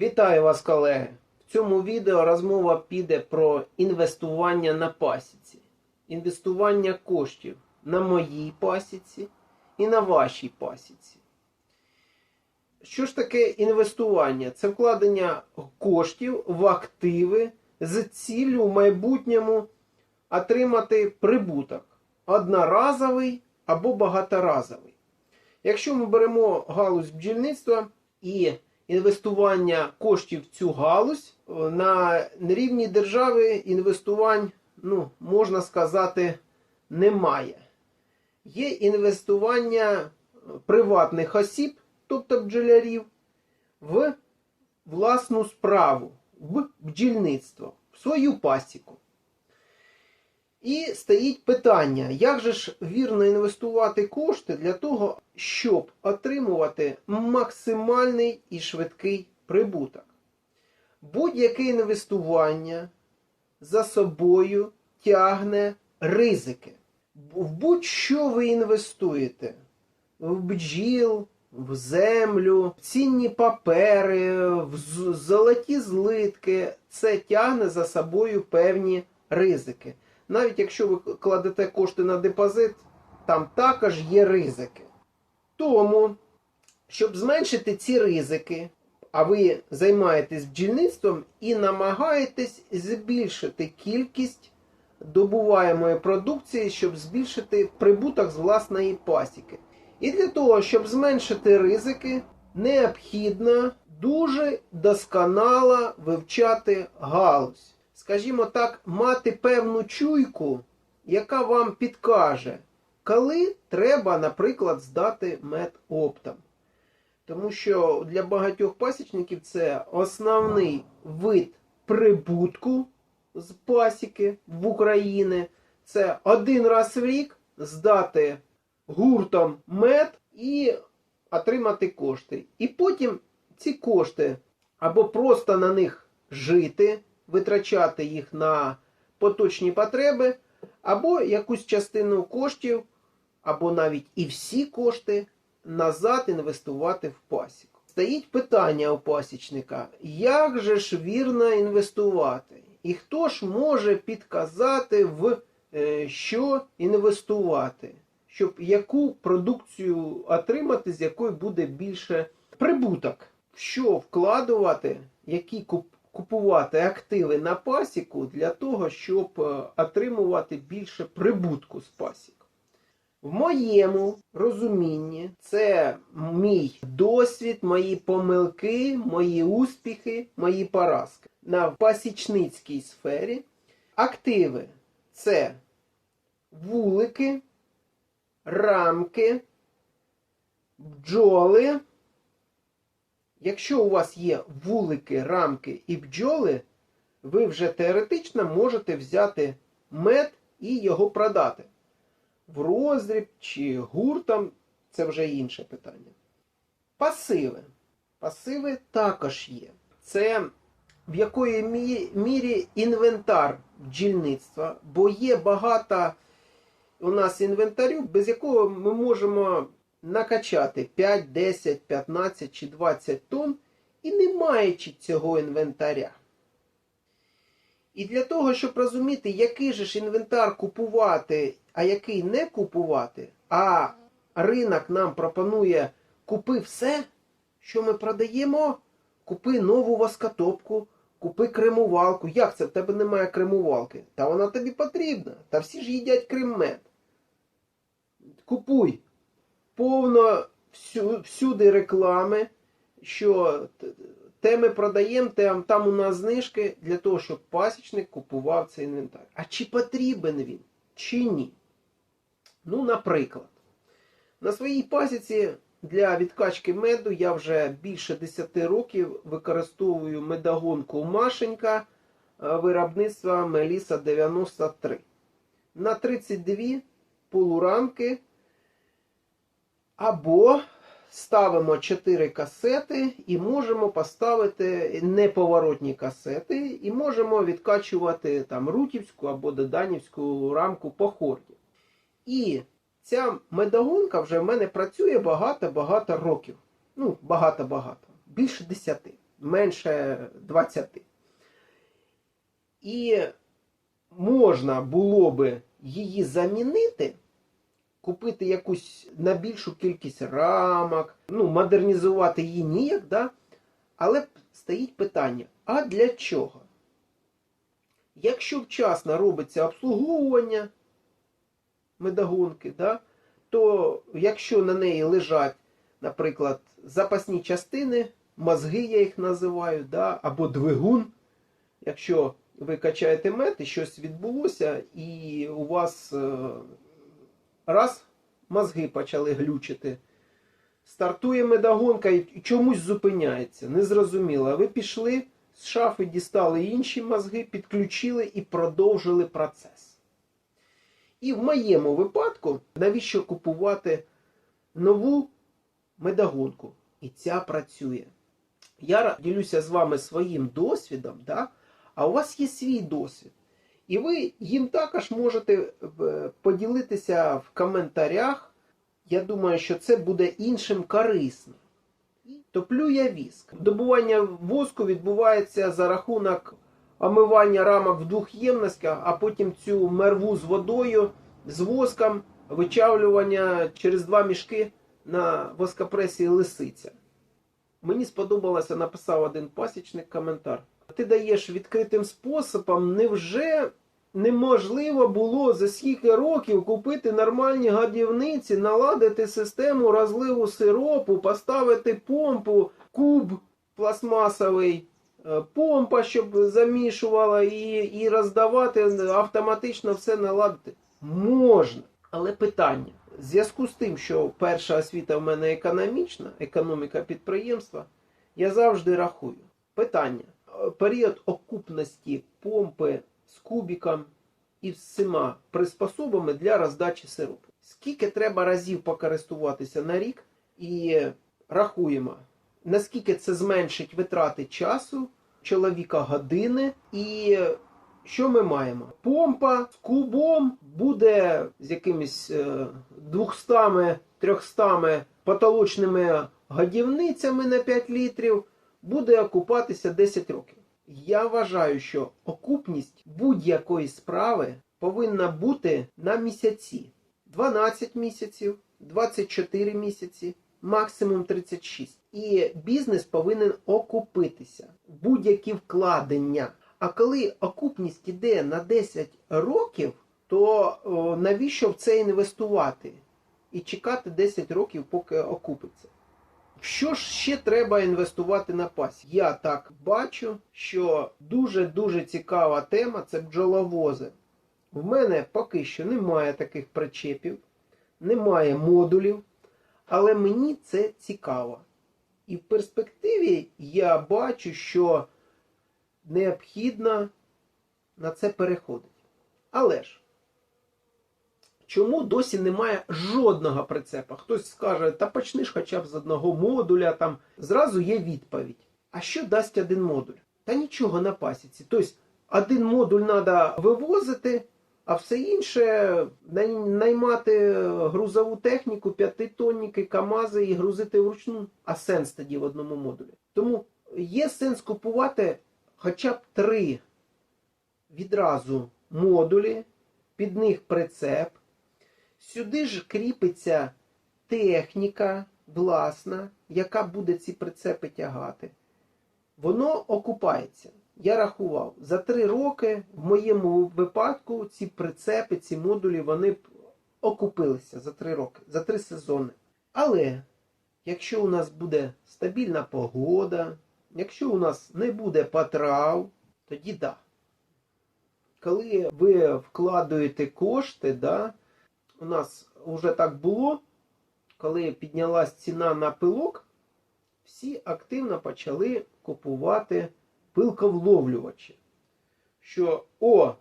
Вітаю вас, колеги! В цьому відео розмова піде про інвестування на пасіці. Інвестування коштів на моїй пасіці і на вашій пасіці. Що ж таке інвестування? Це вкладення коштів в активи з ціллю в майбутньому отримати прибуток одноразовий або багаторазовий. Якщо ми беремо галузь бджільництва і інвестування коштів в цю галузь, на рівні держави інвестувань, ну, можна сказати, немає. Є інвестування приватних осіб, тобто бджолярів, в власну справу, в бджільництво, в свою пасіку. І стоїть питання, як же ж вірно інвестувати кошти для того, щоб отримувати максимальний і швидкий прибуток. Будь-яке інвестування за собою тягне ризики. В будь-що ви інвестуєте в бджіл, в землю, в цінні папери, в золоті злитки, це тягне за собою певні ризики. Навіть якщо ви кладете кошти на депозит, там також є ризики. Тому, щоб зменшити ці ризики, а ви займаєтесь бджільництвом і намагаєтесь збільшити кількість добуваємої продукції, щоб збільшити прибуток з власної пасіки. І для того, щоб зменшити ризики, необхідно дуже досконало вивчати галузь. Скажімо так, мати певну чуйку, яка вам підкаже, коли треба, наприклад, здати мед оптом. Тому що для багатьох пасічників це основний вид прибутку з пасіки в Україні. Це один раз в рік здати гуртом мед і отримати кошти. І потім ці кошти або просто на них жити, витрачати їх на поточні потреби, або якусь частину коштів, або навіть і всі кошти назад інвестувати в пасіку. Стоїть питання у пасічника, як же ж вірно інвестувати? І хто ж може підказати, в е, що інвестувати, щоб яку продукцію отримати, з якої буде більше прибуток? В що вкладувати, які куп- купувати активи на пасіку для того, щоб е, отримувати більше прибутку з пасік? В моєму розумінні це мій досвід, мої помилки, мої успіхи, мої поразки. На пасічницькій сфері активи це вулики, рамки, бджоли. Якщо у вас є вулики, рамки і бджоли, ви вже теоретично можете взяти мед і його продати в роздріб чи гуртом це вже інше питання. Пасиви. Пасиви також є. Це в якої мірі інвентар бджільництва, бо є багато у нас інвентарю, без якого ми можемо накачати 5, 10, 15 чи 20 тонн і не маючи цього інвентаря. І для того, щоб розуміти, який же ж інвентар купувати, а який не купувати, а ринок нам пропонує купи все, що ми продаємо, купи нову воскотопку, купи кремувалку. Як це в тебе немає кремувалки? Та вона тобі потрібна. Та всі ж їдять креммед. Купуй повно всю, всюди реклами, що те ми продаємо, там у нас знижки для того, щоб пасічник купував цей інвентар. А чи потрібен він, чи ні? Ну, наприклад, на своїй пасіці для відкачки меду я вже більше 10 років використовую медогонку Машенька е, виробництва Меліса 93. На 32 полурамки або ставимо 4 касети і можемо поставити неповоротні касети, і можемо відкачувати там рутівську або доданівську рамку по хорді. І ця медогонка вже в мене працює багато-багато років. Ну, багато-багато. Більше 10. менше 20. І можна було би її замінити, купити якусь на більшу кількість рамок, ну, модернізувати її ніяк, да? але стоїть питання: а для чого? Якщо вчасно робиться обслуговування медогонки, да, то якщо на неї лежать, наприклад, запасні частини, мозги я їх називаю, да, або двигун, якщо ви качаєте мед і щось відбулося, і у вас е, раз мозги почали глючити, стартує медогонка і чомусь зупиняється. Незрозуміло. Ви пішли з шафи, дістали інші мозги, підключили і продовжили процес. І в моєму випадку, навіщо купувати нову медогонку? І ця працює. Я ділюся з вами своїм досвідом, да? а у вас є свій досвід. І ви їм також можете е, поділитися в коментарях. Я думаю, що це буде іншим корисно. Топлю я віск. Добування воску відбувається за рахунок омивання рамок в двох ємностях, а потім цю мерву з водою, з воском, вичавлювання через два мішки на воскопресі лисиця. Мені сподобалося, написав один пасічник коментар. Ти даєш відкритим способом, невже неможливо було за скільки років купити нормальні гадівниці, наладити систему розливу сиропу, поставити помпу, куб пластмасовий, е, помпа, щоб замішувала і, і роздавати автоматично все наладити? Можна. Але питання. В зв'язку з тим, що перша освіта в мене економічна, економіка підприємства, я завжди рахую. Питання. Е, Період окупності помпи з кубіком і всіма приспособами для роздачі сиропу. Скільки треба разів покористуватися на рік і рахуємо, наскільки це зменшить витрати часу, чоловіка години і що ми маємо? Помпа з кубом буде з якимись е, 200-300 потолочними годівницями на 5 літрів, буде окупатися 10 років. Я вважаю, що окупність будь-якої справи повинна бути на місяці. 12 місяців, 24 місяці, максимум 36. І бізнес повинен окупитися. Будь-які вкладення. А коли окупність іде на 10 років, то о, навіщо в це інвестувати? І чекати 10 років, поки окупиться. Що ж ще треба інвестувати на пасі? Я так бачу, що дуже-дуже цікава тема це бджоловози. В мене поки що немає таких причепів, немає модулів, але мені це цікаво. І в перспективі я бачу, що необхідно на це переходити. Але ж, чому досі немає жодного прицепа? Хтось скаже, та почни ж хоча б з одного модуля, там зразу є відповідь. А що дасть один модуль? Та нічого на пасіці. Тобто, один модуль треба вивозити, а все інше наймати грузову техніку, п'ятитонники, КАМАЗи і грузити вручну. А сенс тоді в одному модулі. Тому є сенс купувати хоча б три відразу модулі, під них прицеп. Сюди ж кріпиться техніка власна, яка буде ці прицепи тягати. Воно окупається. Я рахував, за три роки в моєму випадку ці прицепи, ці модулі, вони б окупилися за три роки, за три сезони. Але якщо у нас буде стабільна погода, якщо у нас не буде потрав, тоді да. Коли ви вкладаєте кошти, да, у нас вже так було, коли піднялась ціна на пилок, всі активно почали купувати пилковловлювачі. Що, о,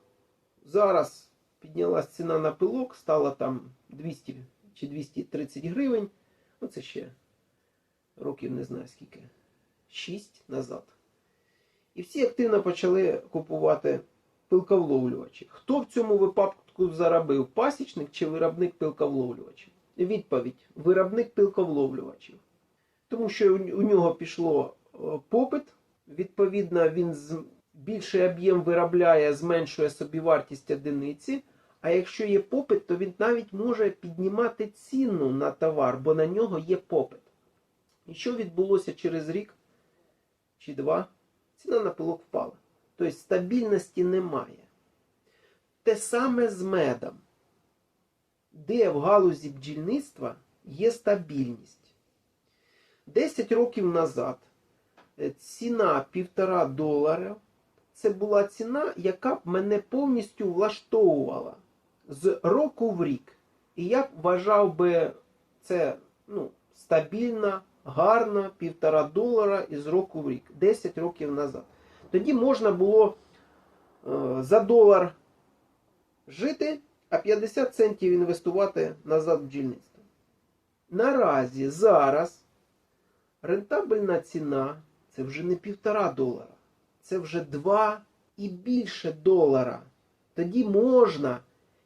зараз піднялась ціна на пилок, стала там 200 чи 230 гривень. Ну, це ще років не знаю скільки. 6 назад. І всі активно почали купувати пилковловлювачі. Хто в цьому випадку заробив? Пасічник чи виробник пилковловлювачів? Відповідь: виробник пилковловлювачів. Тому що у у нього пішло е, попит Відповідно, він більший об'єм виробляє, зменшує собівартість одиниці. А якщо є попит, то він навіть може піднімати ціну на товар, бо на нього є попит. І що відбулося через рік чи два? Ціна на пилок впала. Тобто стабільності немає. Те саме з медом, де в галузі бджільництва є стабільність. 10 років назад е, ціна півтора долара це була ціна, яка б мене повністю влаштовувала з року в рік. І я б вважав би це ну, стабільна, гарна півтора долара із року в рік, 10 років назад. Тоді можна було е, за долар жити, а 50 центів інвестувати назад в бджільництво. Наразі зараз рентабельна ціна це вже не півтора долара, це вже 2 і більше долара. Тоді можна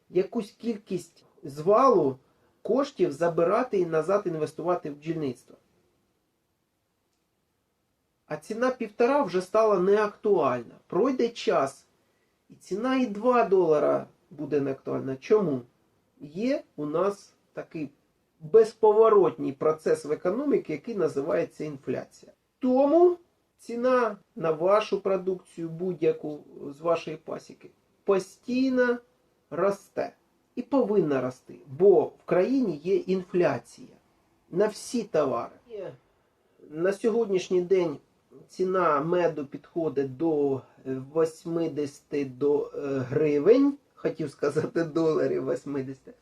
якусь кількість з валу коштів забирати і назад інвестувати в бджільництво. А ціна півтора вже стала неактуальна. Пройде час, і ціна і 2 долара буде неактуальна. Чому? Є у нас такий безповоротній процес в економіці, який називається інфляція. Тому ціна на вашу продукцію, будь-яку з вашої пасіки, постійно росте. І повинна рости, бо в країні є інфляція на всі товари. На сьогоднішній день ціна меду підходить до е, 80 до е, гривень, хотів сказати доларів 80.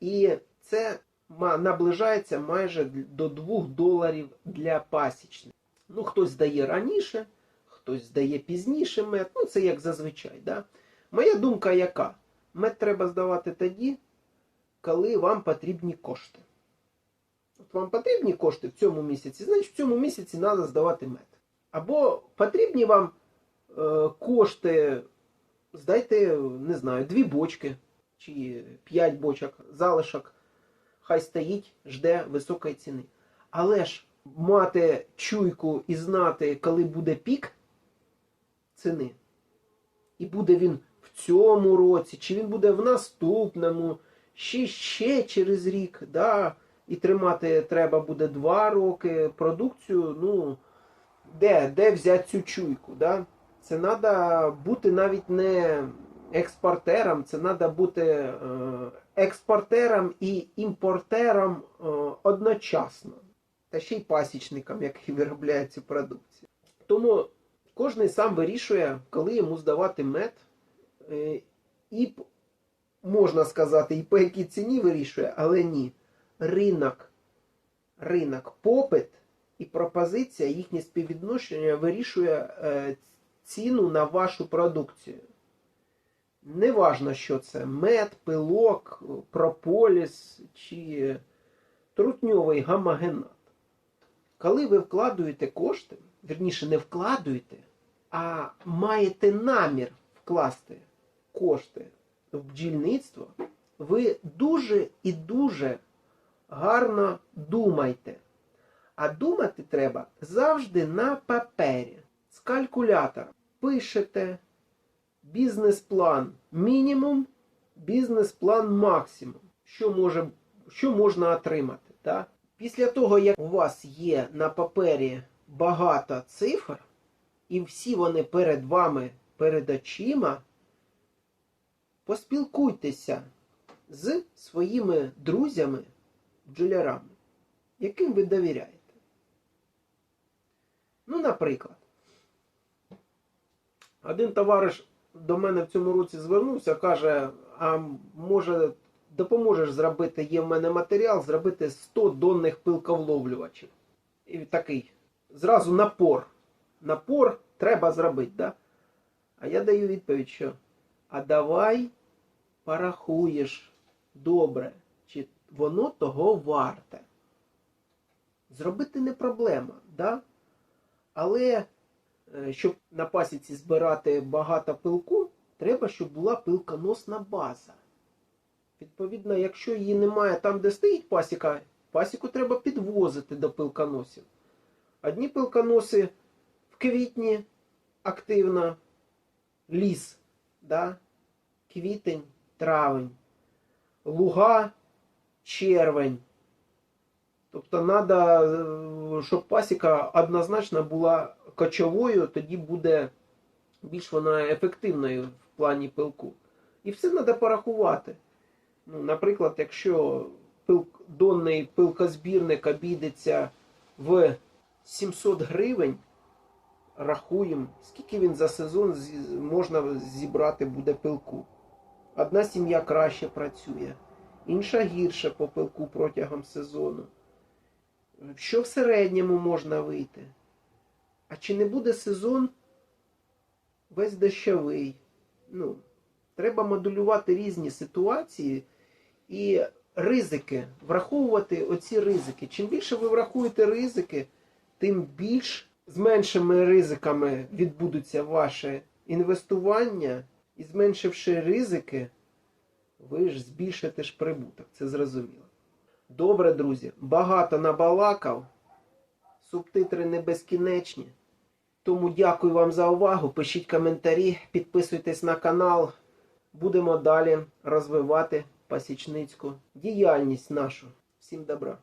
І це наближається майже до 2 доларів для пасічних. Ну, хтось здає раніше, хтось здає пізніше мед. Ну, це як зазвичай. Да? Моя думка яка? Мед треба здавати тоді, коли вам потрібні кошти. От вам потрібні кошти в цьому місяці, значить в цьому місяці треба здавати мед. Або потрібні вам е, кошти, здайте, не знаю, дві бочки чи п'ять бочок, залишок, хай стоїть, жде високої ціни. Але ж мати чуйку і знати, коли буде пік ціни, і буде він в цьому році, чи він буде в наступному, ще ще через рік, да, і тримати треба буде два роки продукцію, ну, де, де взяти цю чуйку, да? Це треба бути навіть не експортером, це треба бути е, експортером і імпортером е, одночасно. Та ще й пасічником, який виробляє цю продукцію. Тому кожен сам вирішує, коли йому здавати мед. Е, І можна сказати, і по якій ціні вирішує, але ні. Ринок, ринок, попит і пропозиція, їхнє співвідношення вирішує е, ціну на вашу продукцію. Неважно, що це мед, пилок, прополіс чи трутньовий гамагенат. Коли ви вкладуєте кошти, вірніше не вкладуєте, а маєте намір вкласти кошти в бджільництво, ви дуже і дуже гарно думайте. А думати треба завжди на папері з калькулятора. Пишете бізнес-план мінімум, бізнес-план максимум. Що, може, що можна отримати? Так? Після того, як у вас є на папері багато цифр, і всі вони перед вами, перед очима, поспілкуйтеся з своїми друзями, бджолярами, яким ви довіряєте. Ну, наприклад, один товариш до мене в цьому році звернувся, каже: а може допоможеш зробити, є в мене матеріал, зробити 100 донних пилковловлювачів. І такий, зразу напор. Напор треба зробити, да? А я даю відповідь, що а давай порахуєш добре, чи воно того варте. Зробити не проблема, да? Але е, щоб на пасіці збирати багато пилку, треба, щоб була пилконосна база. Відповідно, якщо її немає там, де стоїть пасіка, пасіку треба підвозити до пилконосів. Одні пилконоси в квітні активно ліс, да? квітень, травень, луга, червень. Тобто треба, щоб пасіка однозначно була кочовою, тоді буде більш вона ефективною в плані пилку. І все треба порахувати. Ну, наприклад, якщо пил, донний пилкозбірник обійдеться в 700 гривень, рахуємо, скільки він за сезон можна зібрати буде пилку. Одна сім'я краще працює, інша гірше по пилку протягом сезону. Що в середньому можна вийти? А чи не буде сезон весь дощовий? Ну, треба моделювати різні ситуації і ризики, враховувати оці ризики. Чим більше ви врахуєте ризики, тим більш з меншими ризиками відбудуться ваше інвестування, і зменшивши ризики, ви ж збільшите ж прибуток. Це зрозуміло. Добре, друзі, багато набалакав. Субтитри не безкінечні. Тому дякую вам за увагу. Пишіть коментарі, підписуйтесь на канал. Будемо далі розвивати пасічницьку діяльність нашу. Всім добра!